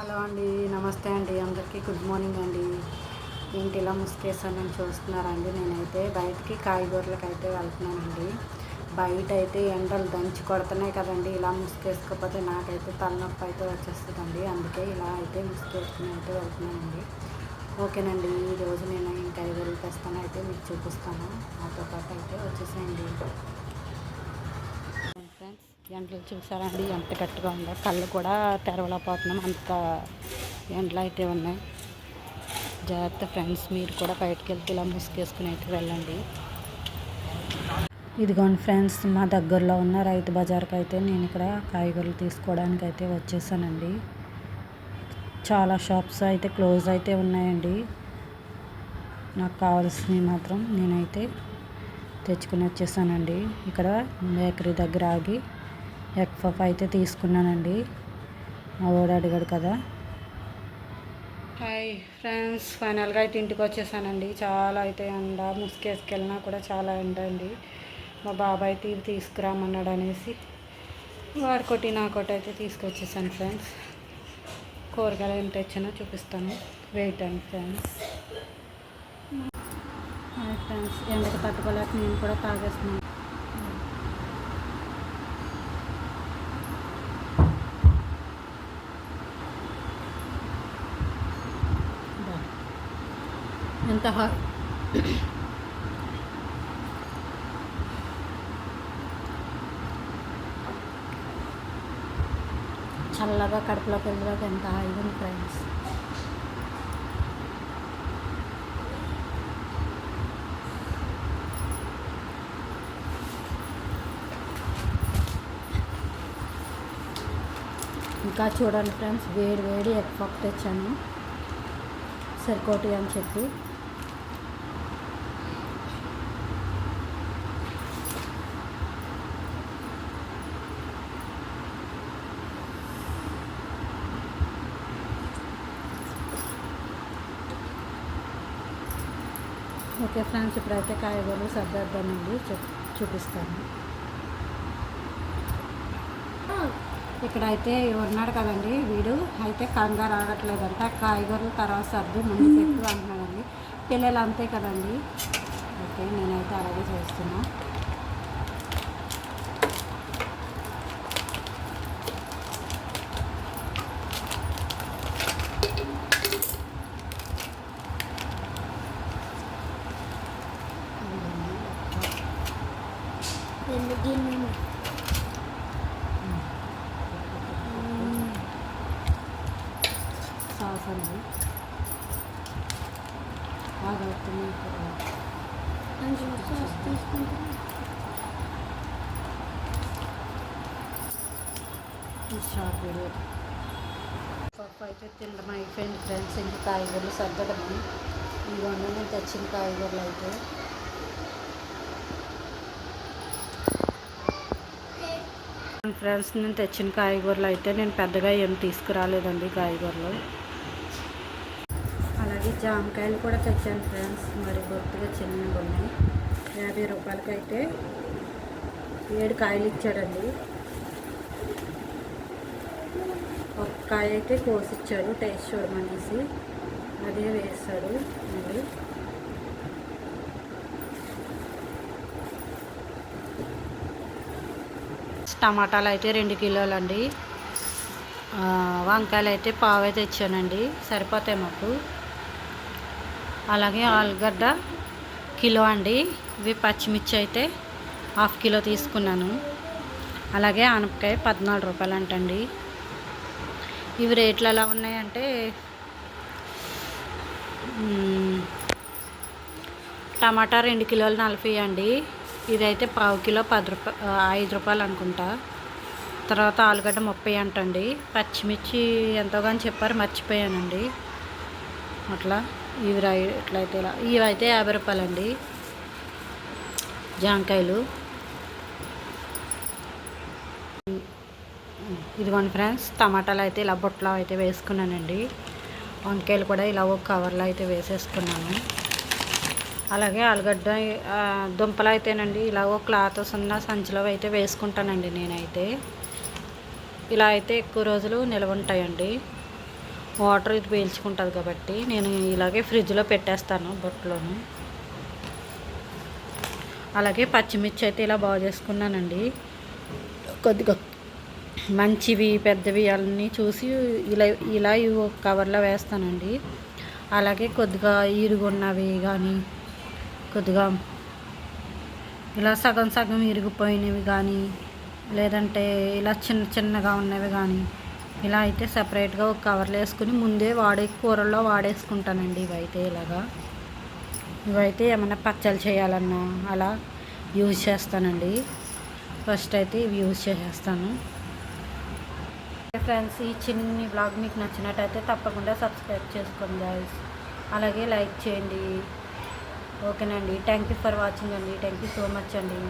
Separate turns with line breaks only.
Hello అండి నమస్తే అండి. అందరికీ గుడ్ మార్నింగ్ అండి. ఏంటి ఇలా ముసుకేసానని చూస్తున్నారండి. నేనైతే బయటికి కాయగూరలకు అయితే వెళ్తున్నానండి. బయట అయితే ఎండలు దంచి కొడుతున్నాయి కదండి. ఇలా ముసుకేసుకోకపోతే నాకైతే తలనొప్పి అయితే వచ్చేస్తుందండి. అందుకే ఇలా అయితే ముసుకేసుకుని అయితే వెళ్తున్నానండి. ఓకేనండి ఈరోజు నేను ఇంకా కాయగూరలు తెస్తాను. అయితే మీకు చూపిస్తాను. నాతో ఎండలు ఎండలు చూసారండి? ఎంత గట్టిగా ఉందో. కళ్ళు కూడా తెరవలేకపోతున్నాం. అంత ఎండలు అయితే ఉన్నాయి. జాగ్రత్త ఫ్రెండ్స్ మీరు కూడా బయటకు వెళ్తే ఇలా ముసుగేసుకుని అయితే వెళ్ళండి. ఇదిగోండి ఫ్రెండ్స్ మా దగ్గరలో ఉన్న రైతు బజార్కి అయితే నేను ఇక్కడ కాయగూరలు తీసుకోవడానికి అయితే వచ్చేసానండి. చాలా షాప్స్ అయితే క్లోజ్ అయితే ఉన్నాయండి. నాకు కావాల్సినవి మాత్రం నేనైతే తెచ్చుకుని వచ్చేసానండి. ఇక్కడ బేకరీ దగ్గర ఆగి ఎగ్ పఫ్ అయితే తీసుకున్నానండి. మా వాడు అడిగాడు కదా. హాయ్ ఫ్రెండ్స్ ఫైనల్గా అయితే ఇంటికి వచ్చేసానండి. చాలా అయితే ఎండ ముసుకేసుకెళ్ళినా కూడా చాలా ఎండ అండి. మా బాబాయ్ అయితే తీసుకురామన్నాడు అనేసి వాడికొట్టి నాకోటి అయితే తీసుకొచ్చేసాను ఫ్రెండ్స్. కూరగాయలు ఏం తెచ్చానో చూపిస్తాను. వెయిట్ అండి ఫ్రెండ్స్. హాయ్ ఫ్రెండ్స్ ఎండకు తట్టుకోలేక నేను కూడా తాగేస్తున్నాను. ఎంత హార్ చల్లగా కడుపులోకి వెళ్ళిపోతే ఎంత హాయిగా ఉంది ఫ్రెండ్స్ ఇంకా చూడండి ఫ్రెండ్స్ వేడి వేడి ఎగ్ పఫ్ తెచ్చాను. సరికోటి అని చెప్పి. ఓకే ఫ్రెండ్స్ ఇప్పుడైతే కాయగూరలు సర్దార్థానండి చూ చూపిస్తాను. ఇక్కడైతే ఉన్నాడు కదండి వీడు? అయితే కంగారు ఆగట్లేదంట. కాయగూరలు తర్వాత సర్దు ముందు పెట్టు అంటున్నాడండి. పిల్లలు అంతే కదండి. ఓకే నేనైతే అలాగే చేస్తున్నాను సాస్ అండి బాగా అవుతుంది షార్ట్ వీడియో పప్పు అయితే తినడం అయిపోయింది ఫ్రెండ్స్. ఇంక కాయగూరలు సర్దడము. ఇవన్నీ నేను తెచ్చిన కాయగూరలు అయితే. ఫ్రెండ్స్ నేను తెచ్చిన కాయగూరలు అయితే నేను పెద్దగా ఏం తీసుకురాలేదండి కాయగూరలు. జామకాయలు కూడా తెచ్చాను ఫ్రెండ్స్. మరి గుర్తుగా చిన్నగా ఉన్నాయి. యాభై రూపాయలకి అయితే ఏడు కాయలు ఇచ్చాడండి. ఒక కాయ అయితే కోసిచ్చాడు టేస్ట్ చూడమనేసి. అదే వేస్తాడు మరి. టమాటాలు అయితే రెండు కిలోలు అండి వంకాయలు అయితే పావే తెచ్చానండి. సరిపోతాయి మాకు. అలాగే ఆలుగడ్డ కిలో అండి. ఇవి పచ్చిమిర్చి అయితే హాఫ్ కిలో తీసుకున్నాను. అలాగే ఆనపకాయ పద్నాలుగు రూపాయలు అంటండి. ఇవి రేట్లు ఎలా ఉన్నాయంటే టమాటా రెండు కిలోలు నలభై అండి. ఇదైతే పావు కిలో పది రూపా ఐదు రూపాయలు అనుకుంటా. తర్వాత ఆలుగడ్డ ముప్పై అంటండి. పచ్చిమిర్చి ఎంతో కానీ చెప్పారు మర్చిపోయానండి. అట్లా. ఇవి రా ఇట్లయితే ఇలా ఇవి అయితే యాభై రూపాయలండి. జాంకాయలు. ఇదిగోండి ఫ్రెండ్స్ టమాటాలు అయితే ఇలా బొట్టలో అయితే వేసుకున్నానండి. వంకాయలు కూడా ఇలా ఒక కవర్లో అయితే వేసేసుకున్నాను. అలాగే ఆలుగడ్డ దుంపలు అయితేనండి ఇలా ఒక క్లాత్ సున్నా సంచిలో అయితే వేసుకుంటానండి నేనైతే. ఇలా అయితే ఎక్కువ రోజులు నిల్వ ఉంటాయండి. వాటర్ ఇది పీల్చుకుంటుంది కాబట్టి నేను ఇలాగే ఫ్రిడ్జ్లో పెట్టేస్తాను బొట్టులోను. అలాగే పచ్చిమిర్చి అయితే ఇలా బాగు చేసుకున్నానండి. కొద్దిగా మంచివి పెద్దవి అన్నీ చూసి ఇలా ఇలా ఇవి కవర్లో వేస్తానండి. అలాగే కొద్దిగా ఇరుగున్నవి కానీ కొద్దిగా ఇలా సగం సగం ఇరిగిపోయినవి కానీ లేదంటే ఇలా చిన్న చిన్నగా ఉన్నవి కానీ ఇలా అయితే సపరేట్గా ఒక కవర్లో వేసుకుని ముందే వాడే కూరల్లో వాడేసుకుంటానండి ఇవైతే ఇలాగా. ఇవైతే ఏమైనా పచ్చళ్ళు చేయాలన్నా అలా యూజ్ చేస్తానండి. ఫస్ట్ అయితే ఇవి యూజ్ చేసేస్తాను. ఫ్రెండ్స్ ఈ చిన్ని బ్లాగ్ మీకు నచ్చినట్టయితే తప్పకుండా సబ్స్క్రైబ్ చేసుకోండి గాయస్ అలాగే లైక్ చేయండి. ఓకేనండి. థ్యాంక్ యూ ఫర్ వాచింగ్ అండి. థ్యాంక్ యూ సో మచ్ అండి.